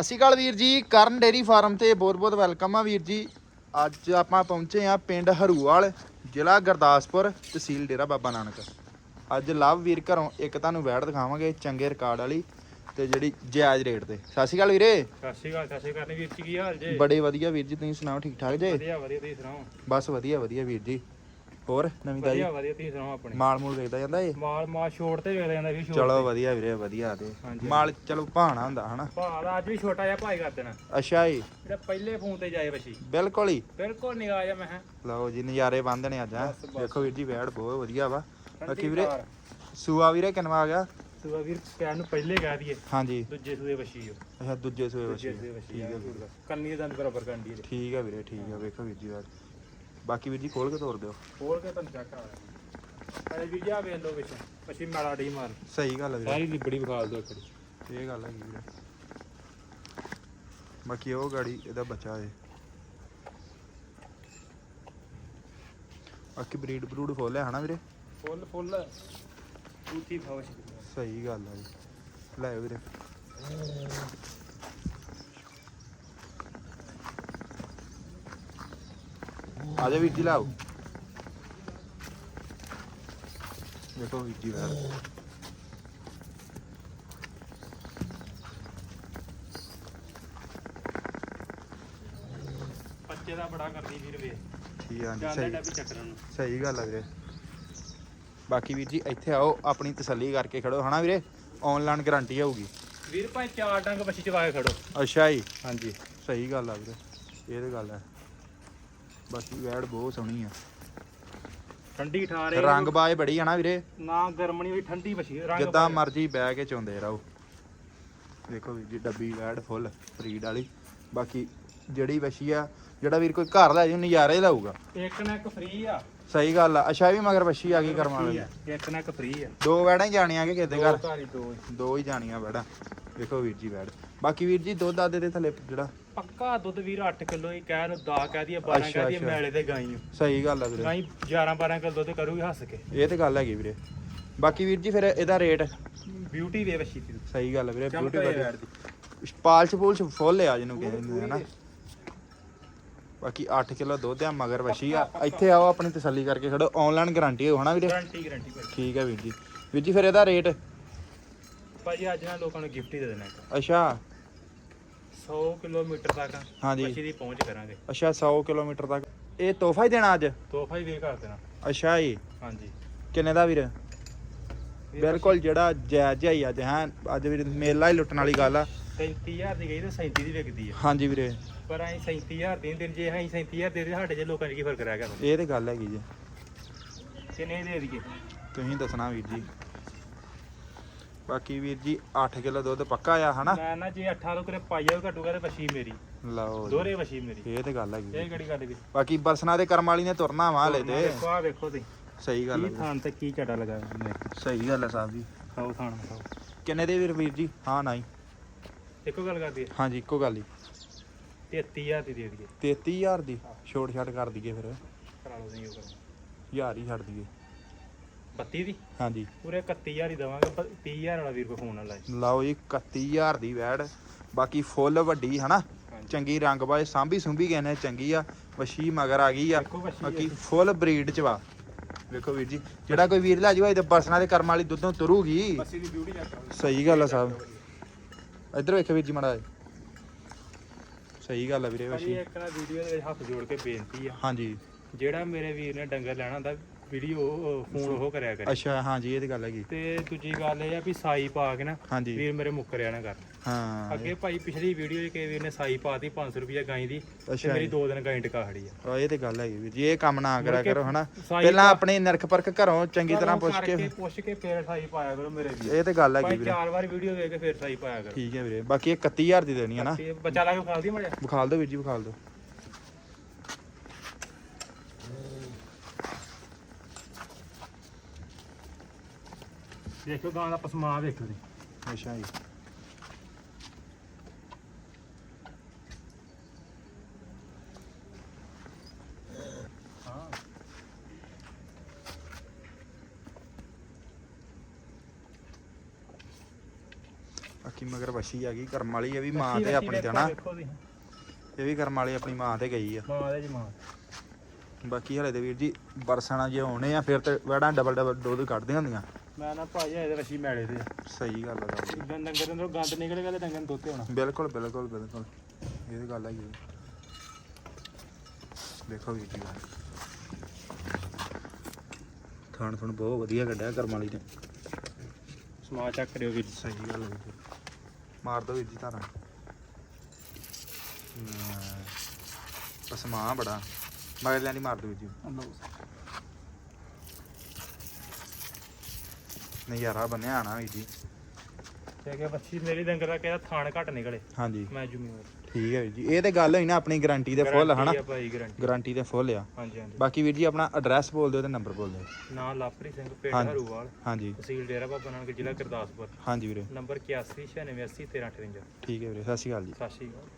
ਅਸੀਂ ਅਕਾਲ ਵੀਰ ਜੀ ਕਰਨ ਡੇਰੀ ਫਾਰਮ ਤੇ ਬਹੁਤ-ਬਹੁਤ ਵੈਲਕਮ ਆ ਵੀਰ ਜੀ। ਅੱਜ ਆਪਾਂ ਪਹੁੰਚੇ ਆ ਪਿੰਡ ਹਰੂਵਾਲ ਜ਼ਿਲ੍ਹਾ ਗੁਰਦਾਸਪੁਰ ਤਹਿਸੀਲ ਡੇਰਾ ਬਾਬਾ ਨਾਨਕ। ਅੱਜ ਲਵ ਵੀਰ ਘਰੋਂ ਇੱਕ ਤੁਹਾਨੂੰ ਵੈੜ ਦਿਖਾਵਾਂਗੇ ਚੰਗੇ ਰਿਕਾਰਡ ਵਾਲੀ ਤੇ ਜਿਹੜੀ ਜਾਇਜ਼ ਰੇਟ ਤੇ। ਸਤਿ ਸ਼੍ਰੀ ਅਕਾਲ ਵੀਰੇ। ਸਤਿ ਸ਼੍ਰੀ ਅਕਾਲ ਸਤਿ ਸ਼੍ਰੀ ਅਕਾਲ। ਵੀਰ ਜੀ ਕੀ ਹਾਲ ਜੇ? ਬੜੇ ਵਧੀਆ ਵੀਰ ਜੀ ਤੁਸੀਂ ਸੁਣਾਓ ਠੀਕ ਠਾਕ ਜੇ? ਵਧੀਆ ਵਧੀਆ ਤੁਸੀਂ ਸੁਣਾਓ? ਬਸ ਵਧੀਆ ਵਧੀਆ ਵੀਰ ਜੀ। ਹੋਰ ਨਵੀਂ ਤਾਜੀ? ਵਧੀਆ ਵਧੀਆ ਤੁਸੀਂ ਸੁਣਾਓ ਆਪਣੇ? ਮਾਲ ਮੂਲ ਵੇਚਦਾ ਜਾਂਦਾ ਏ ਮਾਲ ਮਾਲ ਛੋੜ ਤੇ ਵੇਖਦਾ ਜਾਂਦਾ ਵੀ ਛੋੜ ਚਲੋ ਵਧੀਆ ਵੀਰੇ ਵਧੀਆ ਤੇ। ਮਾਲ ਚਲੋ ਭਾਣਾ ਹੁੰਦਾ ਹਨਾ? ਦਾ ਅੱਜ ਵੀ ਛੋਟਾ ਜਿਹਾ ਭਾਈ ਕਰ ਦੇਣਾ। ਅੱਛਾ ਜੀ। ਜਿਹੜਾ ਪਹਿਲੇ ਫੋਨ ਤੇ ਜਾਏ ਬੱਚੀ ਬਿਲਕੁਲ ਹੀ ਬਿਲਕੁਲ ਨਿਗਾਹ ਜਾ ਮੈਂ ਕਿਹਾ। ਲਓ ਜੀ ਨਜ਼ਾਰੇ ਬੰਦਣੇ ਅੱਜ ਹੈਂ। ਬਸ, ਬਸ। ਦੇਖੋ ਵੀਰ ਜੀ ਵੈੜ ਬਹੁਤ ਵਧੀਆ ਵਾ। ਬਾਕੀ ਵੀਰੇ। ਸੂਆ ਵੀਰੇ ਕਿੰਨਵਾ ਆ ਗਿਆ? ਸੂਆ ਵੀਰ ਕਹਿਣ ਨੂੰ ਪਹਿਲੇ ਕਹਿ ਦਈਏ। ਹਾਂਜੀ। ਦੂਜੇ ਸੂਏ ਬੱਚੀ ਹੋ ਅੱਛਾ ਦੂਜੇ ਸੂਏ ਦੂਜੇ ਵਛੀ ਸੂਏ ਬੱਚੀ ਠੀਕ ਹੈ ਵੀਰੇ। ਕੰਨੀ ਦੇ ਦੰਦ ਬਰਾਬਰ ਕੰਡੀ ਦੇ ਠੀਕ ਹੈ ਵੀਰੇ ਠੀਕ ਹੈ ਵੇਖੋ ਵੀਰ ਜੀ ਵੈੜ ਬਾਕੀ ਵੀਰ ਜੀ ਖੋਲ ਕੇ ਤੋਰ ਦਿਓ। ਖੋਲ ਕੇ ਤੁਹਾਨੂੰ ਚੈੱਕ ਕਰਾ ਅਰੇ ਵੀਰ ਜੀ ਆ ਵੇਖ ਲਓ ਵਿੱਚ ਬੱਚੀ ਮਾੜਾ ਡੀ ਮਾਰ। ਸਹੀ ਗੱਲ ਹੈ ਵੀਰੇ। ਸਾਰੀ ਲਿਬੜੀ ਵਿਖਾ ਦਿਓ ਇੱਕ ਵਾਰੀ। ਇਹ ਗੱਲ ਹੈ ਵੀਰੇ। ਬਾਕੀ ਉਹ ਗਾੜੀ ਇਹਦਾ ਬੱਚਾ ਹੈ ਬਾਕੀ ਬਰੀਡ ਬਰੂਡ ਖੋਲਿਆ ਹਨਾ ਵੀਰੇ? ਫੁੱਲ ਫੁੱਲ। ਉੱਚੀ ਫਾਵਸ਼ ਸਹੀ ਗੱਲ ਹੈ ਜੀ। ਲੈ ਵੀਰੇ। ਆ ਜਾ ਵੀਰ ਜੀ ਲਾਓ। ਦੇਖੋ ਵੀਰ ਜੀ ਵੈਰ ਬੱਚੇ ਦਾ ਬੜਾ ਕਰਦੀ ਵੀਰ ਵੇ। ਠੀਕ ਆ ਜੀ ਜਾਂਦੇ ਸਹੀ। ਡੱਬੀ ਚੱਕਰਾਂ ਨੂੰ। ਸਹੀ ਗੱਲ ਆ ਵੀਰੇ। ਬਾਕੀ ਵੀਰ ਜੀ ਇੱਥੇ ਆਓ ਆਪਣੀ ਤਸੱਲੀ ਕਰਕੇ ਖੜੋ ਹਨਾ ਵੀਰੇ? ਆਨਲਾਈਨ ਗਾਰੰਟੀ ਹੋਊਗੀ ਵੀਰ ਭਾਈ ਚਾਰ ਡੰਗ ਬੱਚੀ ਚਵਾ ਕੇ ਖੜੋ। ਅੱਛਾ ਜੀ। ਹਾਂਜੀ। ਸਹੀ ਗੱਲ ਆ ਵੀਰੇ। ਇਹ ਤੇ ਗੱਲ ਹੈ ਬਾਕੀ ਵੈੜ ਬਹੁਤ ਸੋਹਣੀ ਆ। ਠੰਡੀ ਠਾਰੇ ਰੰਗ ਬਾਏ ਬੜੀ ਆ ਨਾ ਵੀਰੇ। ਨਾ ਗਰਮਣੀ ਹੋਈ ਠੰਡੀ ਬੱਚੀ ਰੰਗ ਜਿੱਦਾਂ ਮਰਜ਼ੀ ਬਹਿ ਕੇ ਚੋਂਦੇ ਰਹੋ। ਦੇਖੋ ਵੀਰ ਜੀ ਡੱਬੀ ਵੈੜ ਫੁੱਲ ਫਰੀਡ ਵਾਲੀ। ਬਾਕੀ ਜਿਹੜੀ ਵਛੀ ਆ ਜਿਹੜਾ ਵੀਰ ਕੋਈ ਘਰ ਲੈ ਜੂ ਨਜ਼ਾਰੇ ਲਾਊਗਾ। ਇੱਕ ਨਾ ਇੱਕ ਫ੍ਰੀ ਆ। ਸਹੀ ਗੱਲ ਆ। ਅੱਛਾ ਇਹ ਵੀ ਮਗਰ ਵਛੀ ਆ ਗਈ ਕਰਮ ਵਾਲੀ। ਇੱਕ ਨਾ ਇੱਕ ਫ੍ਰੀ ਆ। ਦੋ ਵੈੜਾਂ ਹੀ ਜਾਣੀਆਂ ਕਿ ਕਿਤੇ ਘਰ। ਦੋ ਹੀ ਜਾਣੀਆਂ ਵੈੜਾਂ। ਦੇਖੋ ਵੀਰ ਜੀ ਵੈੜ ਬਾਕੀ ਵੀਰ ਜੀ ਦੁੱਧ ਆਦੇ ਦੇ ਥੱਲੇ ਜਿਹੜਾ। ਪੱਕਾ ਦੁੱਧ ਵੀਰ 8 ਕਿਲੋ ਹੀ ਕਹਿ ਨੂੰ ਦਾ ਕਹਿ ਦਈਏ 12 ਅੱਛਾ, ਕਹਿ ਅੱਛਾ। ਮੈਲੇ ਤੇ ਗਾਈ ਓ। ਸਹੀ ਗੱਲ ਆ ਵੀਰੇ। ਗਾਈ 11 12 ਕਿਲੋ ਦੁੱਧ ਕਰੂਗੀ ਹੱਸ ਕੇ। ਇਹ ਤੇ ਗੱਲ ਹੈਗੀ ਵੀਰੇ। ਬਾਕੀ ਵੀਰ ਜੀ ਫਿਰ ਇਹਦਾ ਰੇਟ। ਬਿਊਟੀ ਵੇ ਬੱਚੀ ਦੀ ਸਹੀ ਗੱਲ ਆ ਵੀਰੇ ਬਿਊਟੀ ਦੀ। ਪਾਲਸ਼ ਪੂਲਸ਼ ਫੁੱਲ ਆ ਜਿਹਨੂੰ ਕਹਿੰਦੇ ਨੇ ਹਨਾ। ਪੂਰੀ ਬਾਕੀ 8 ਕਿਲੋ ਦੁੱਧ ਆ ਮਗਰ ਵਛੀ ਆ। ਇੱਥੇ ਆਓ ਆਪਣੀ ਤਸੱਲੀ ਕਰਕੇ ਖੜੋ। ਆਨਲਾਈਨ ਗਾਰੰਟੀ ਹੋ ਹਨਾ ਵੀਰੇ? ਗਾਰੰਟੀ ਗਾਰੰਟੀ ਠੀਕ ਹੈ ਵੀਰ ਜੀ। ਵੀਰ ਜੀ ਫਿਰ ਇਹਦਾ ਰੇਟ। ਭਾਜੀ ਅੱਜ ਨਾ ਲੋਕਾਂ ਨੂੰ ਗਿਫਟ ਹੀ ਦੇ ਦੇਣਾ ਇੱਕ। ਅੱਛਾ। 100 ਕਿਲੋਮੀਟਰ ਤੱਕ ਹਾਂਜੀ। ਬੱਚੀ ਦੀ ਪਹੁੰਚ ਕਰਾਂਗੇ। ਅੱਛਾ 100 ਕਿਲੋਮੀਟਰ ਤੱਕ। ਇਹ ਤੋਹਫਾ ਹੀ ਦੇਣਾ ਅੱਜ? ਤੋਹਫਾ ਹੀ ਦੇ ਕਰ ਦੇਣਾ। ਅੱਛਾ ਜੀ। ਹਾਂਜੀ। ਕਿੰਨੇ ਦਾ ਵੀਰ? ਬਿਲਕੁਲ ਜਿਹੜਾ ਜਾਇਜ਼ ਹੀ ਅੱਜ ਹੈ। ਅੱਜ ਵੀਰ ਮੇਲਾ ਹੀ ਲੁੱਟਣ ਵਾਲੀ ਗੱਲ ਆ। 37000 ਦੀ ਗਈ ਤੇ 37 ਦੀ ਵਿਕਦੀ ਆ। ਹਾਂਜੀ ਵੀਰੇ। ਪਰ ਅਸੀਂ 37000 ਦੇ ਦਿਨ ਜੇ ਅਸੀਂ 37000 ਦੇ ਦੇ ਸਾਡੇ ਜੇ ਲੋਕਾਂ 'ਚ ਕੀ ਫ਼ਰਕ ਰਹਿ ਗਿਆ ਇਹ ਤੇ ਗੱਲ ਹੈਗੀ ਜੀ। ਕਿੰਨੇ ਦੇ ਦਈਏ? ਤੁਸੀਂ ਦੱਸਣਾ ਵੀਰ ਜੀ। ਬਾਕੀ ਵੀਰ ਜੀ 8 ਕਿਲੋ ਦੁੱਧ ਪੱਕਾ ਆ ਹਨਾ? ਮੈਂ ਨਾ ਜੇ 18 ਕਰੇ ਪਾਈਆ ਘਟੂਗਾ ਤੇ ਵਸ਼ੀ ਮੇਰੀ। ਲਓ। ਦੋਰੇ ਵਸ਼ੀ ਮੇਰੀ। ਇਹ ਤੇ ਗੱਲ ਹੈਗੀ। ਇਹ। ਕਿਹੜੀ ਗੱਲ ਵੀ ਬਾਕੀ ਬਰਸਨਾ ਦੇ ਕਰਮ ਵਾਲੀ ਨੇ ਤੁਰਨਾ ਵਾ ਹਲੇ ਤੇ। ਦੇਖੋ ਆ ਵੇਖੋ ਤੇ ਸਹੀ ਗੱਲ ਹੈ। ਥਾਨ ਤੇ ਕੀ ਝੜਾ ਲਗਾ ਸਹੀ ਗੱਲ ਹੈ ਸਾਹਿਬ ਜੀ। ਖਾਓ ਥਾਨ ਖਾਓ। ਕਿੰਨੇ ਦੇ ਵੀਰ ਵੀਰ ਜੀ? ਹਾਂ ਨਹੀਂ। ਇੱਕੋ ਗੱਲ ਕਰਦੀ ਹਾਂਜੀ ਇੱਕੋ ਗੱਲ ਹੀ। 33000 ਦੀ ਦੇ ਦਈਏ। 33000 ਦੀ? ਛੋਟ ਛਾਟ ਕਰ ਦਈਏ ਫਿਰ। ਕਰਾ ਲਓ ਜੀ ਉਹ ਕਰੋ। ਹਜ਼ਾਰ ਹੀ ਛੱਡ ਦਈਏ। 32 ਦੀ? ਹਾਂਜੀ। ਪੂਰੇ 31000 ਹੀ ਦਵਾਂਗੇ 30000 ਵਾਲਾ ਵੀਰ ਕੋ ਫੋਨ ਨਾ ਲਾਏ। ਲਓ ਜੀ 31000 ਦੀ ਵੈੜ। ਬਾਕੀ ਫੁੱਲ ਵੱਡੀ ਹਨਾ। ਚੰਗੀ ਰੰਗ ਬਾਏ ਸਾਂਭੀ ਸੁੰਭੀ ਗਏ ਨੇ ਚੰਗੀ ਆ ਵਸ਼ੀ ਮਗਰ ਆ ਗਈ ਆ। ਬਾਕੀ। ਫੁੱਲ ਬਰੀਡ ਚ ਵਾ। ਵੇਖੋ ਵੀਰ ਜੀ ਜਿਹੜਾ ਕੋਈ ਵੀਰ ਲੈ ਜਾਊਗਾ ਇਹ ਤੇ ਬਰਸਨਾ ਦੇ ਕਰਮ ਵਾਲੀ ਦੁੱਧੋਂ ਤੁਰੂਗੀ। ਸਹੀ ਗੱਲ ਆ ਸਾਹਿਬ। ਇੱਧਰ ਵੇਖੋ ਵੀਰ ਜੀ ਮੜਾ ਸਹੀ ਗੱਲ ਆ ਵੀਰੇ ਵਸ਼ੀ। ਇੱਕ ਨਾ ਵੀਡੀਓ ਦੇ ਵਿੱਚ ਹੱਥ ਜੋੜ ਕੇ ਬੇਨਤੀ ਆ। ਹਾਂਜੀ। ਜਿਹੜਾ ਮੇਰੇ ਵੀਰ ਨੇ ਡੰਗਰ ਲੈਣਾ ਹੁੰਦਾ ਵੀਡੀਓ ਫੋਨ ਉਹ ਕਰਿਆ ਕਰੇ। ਅੱਛਾ ਹਾਂਜੀ ਇਹ ਤੇ ਗੱਲ ਹੈਗੀ। ਤੇ ਦੂਜੀ ਗੱਲ ਇਹ ਆ ਵੀ ਸਾਈ ਪਾ ਕੇ ਨਾ ਹਾਂਜੀ। ਵੀਰ ਮੇਰੇ ਮੁੱਕਰਿਆ ਨਾ ਕਰ ਹਾਂ। ਅੱਗੇ ਭਾਈ ਪਿਛਲੀ ਵੀਡੀਓ 'ਚ ਕਿਸੇ ਵੀਰ ਨੇ ਸਾਈ ਪਾਤੀ 500 ਰੁਪਏ ਗਾਈ ਦੀ ਤੇ ਅੱਛਾ ਮੇਰੀ ਜੀ। ਦੋ ਦਿਨ ਗਾਈ ਟਿਕਾ ਖੜੀ ਆ। ਆ ਇਹ ਤੇ ਗੱਲ ਹੈਗੀ ਵੀਰ ਜੀ ਇਹ ਕੰਮ ਨਾ ਕਰਿਆ ਕੇ ਕਰੋ ਹਨਾ। ਸਾਈ ਪਹਿਲਾਂ ਆਪਣੀ ਨਿਰਖ ਪਰਖ ਘਰੋਂ ਚੰਗੀ ਤਰ੍ਹਾਂ ਪੁੱਛ ਕੇ ਕਰਕੇ ਪੁੱਛ ਕੇ ਫੇਰ ਸਾਈ ਪਾਇਆ ਕਰੋ ਮੇਰੇ ਵੀਰ ਇਹ ਤੇ ਗੱਲ ਹੈਗੀ ਭਾਈ ਵੀਰੇ। ਚਾਰ ਵਾਰ ਵੀਡੀਓ ਦੇਖ ਕੇ ਫੇਰ ਸਾਈ ਪਾਇਆ ਕਰੋ। ਠੀਕ ਹੈ ਵੀਰੇ ਬਾਕੀ ਇਹ 31000 ਦੀ ਦੇਣੀ ਹੈ ਨਾ। ਤੇ ਬੱਚਾ ਲਾ ਕੇ ਖਾਲਦੀ ਮੜਿਆ ਵਿਖਾਲ ਦਿਓ ਵੀਰ ਜੀ ਵਿਖਾਲ ਦਿਓ। ਦੇਖੋ ਗਾਂ ਦਾ ਪਸਮਾ ਵੇਖੋ ਜੀ। ਅੱਛਾ ਜੀ। ਬਾਕੀ ਮਗਰ ਵਸ਼ੀ ਆ ਗਈ ਕਰਮ ਵਾਲੀ ਇਹ ਵੀ ਮਾਂ ਤੇ ਆਪਣੀ ਤੇ ਨਾ ਵੇਖੋ। ਇਹ ਵੀ ਕਰਮ ਵਾਲੀ ਆਪਣੀ ਮਾਂ ਤੇ ਗਈ ਆ। ਮਾਂ ਦੇ ਜੀ ਮਾਂ। ਬਾਕੀ ਹਲੇ ਤੇ ਵੀਰ ਜੀ ਬਰਸਣਾ ਜੇ ਆਉਣੇ ਆ ਫਿਰ ਤੇ ਵੜਾ ਡਬਲ ਡਬਲ ਦੁੱਧ ਕੱਢਦੀਆਂ ਹੁੰਦੀਆਂ। ਮੈਂ ਨਾ ਭਾਜੀ ਇਹਦੇ ਵਸ਼ੀ ਮੈਲੇ ਦੇ ਸਹੀ ਗੱਲ ਆ ਗੱਲ ਇਦਾਂ ਡੰਗਰ ਅੰਦਰੋਂ ਗੰਦ ਨਿਕਲੇਗਾ ਤੇ ਡੰਗਰ ਨੂੰ ਦੁੱਧ ਤੇ ਹੋਣਾ। ਬਿਲਕੁਲ ਬਿਲਕੁਲ ਬਿਲਕੁਲ। ਇਹ ਤਾਂ ਗੱਲ ਹੈਗੀ ਆ। ਦੇਖੋ ਵੀਰ ਜੀ ਖਾਣ ਤੁਹਾਨੂੰ ਬਹੁਤ ਵਧੀਆ ਕੱਢਿਆ ਕਰਮ ਵਾਲੀ ਨੇ। ਸਮਾ ਚੱਕ ਕਰਿਓ ਵੀਰ। ਸਹੀ ਗੱਲ ਹੈ ਮਾਰ ਦੋ ਵੀਰ ਜੀ ਧਾਰਾਂ। ਬਸ ਮਾਂ ਬੜਾ। ਮਗਰ ਲੈਣੀ ਮਾਰ ਦੋ ਵੀਰ ਜੀ। ਨਜ਼ਾਰਾ ਬਣਿਆ ਆਣਾ ਵੀਰ ਜੀ। ਤੇ ਕਿ ਵੱਛੀ ਮੇਰੀ ਡੰਗਰ ਦਾ ਕਿਹਦਾ ਥਾਣ ਘੱਟ ਨਿਕਲੇ। ਹਾਂਜੀ। ਮੈਂ ਜ਼ਿੰਮੇਵਾਰ ਠੀਕ ਹੈ ਵੀਰ ਜੀ। ਇਹ ਤੇ ਗੱਲ ਹੋਈ ਨਾ ਆਪਣੀ ਗਾਰੰਟੀ ਦੇ ਫੁੱਲ ਹਨਾ? ਗਾਰੰਟੀ ਆ ਭਾਈ ਗਾਰੰਟੀ ਗਾਰੰਟੀ ਦੇ ਫੁੱਲ ਆ। ਹਾਂਜੀ ਹਾਂਜੀ। ਬਾਕੀ ਵੀਰ ਜੀ ਆਪਣਾ ਐਡਰੈਸ ਬੋਲ ਦਿਓ ਤੇ ਨੰਬਰ ਬੋਲ ਦਿਓ। ਨਾਂ ਲਾਪਰੀ ਸਿੰਘ ਪਿੰਡ ਹਾਂਜੀ। ਹਰੂਵਾਲ। ਹਾਂਜੀ। ਤਹਿਸੀਲ ਡੇਰਾ ਬਾਬਾ ਨਾਨਕ ਜ਼ਿਲ੍ਹਾ ਗੁਰਦਾਸਪੁਰ। ਹਾਂਜੀ ਵੀਰੇ। ਨੰਬਰ 81 96 80 13 58 ਠੀਕ ਹੈ ਵੀਰੇ ਸਤਿ ਸ਼੍ਰੀ ਅਕਾਲ ਜੀ। ਸਤਿ ਸ਼੍ਰੀ ਅਕਾਲ।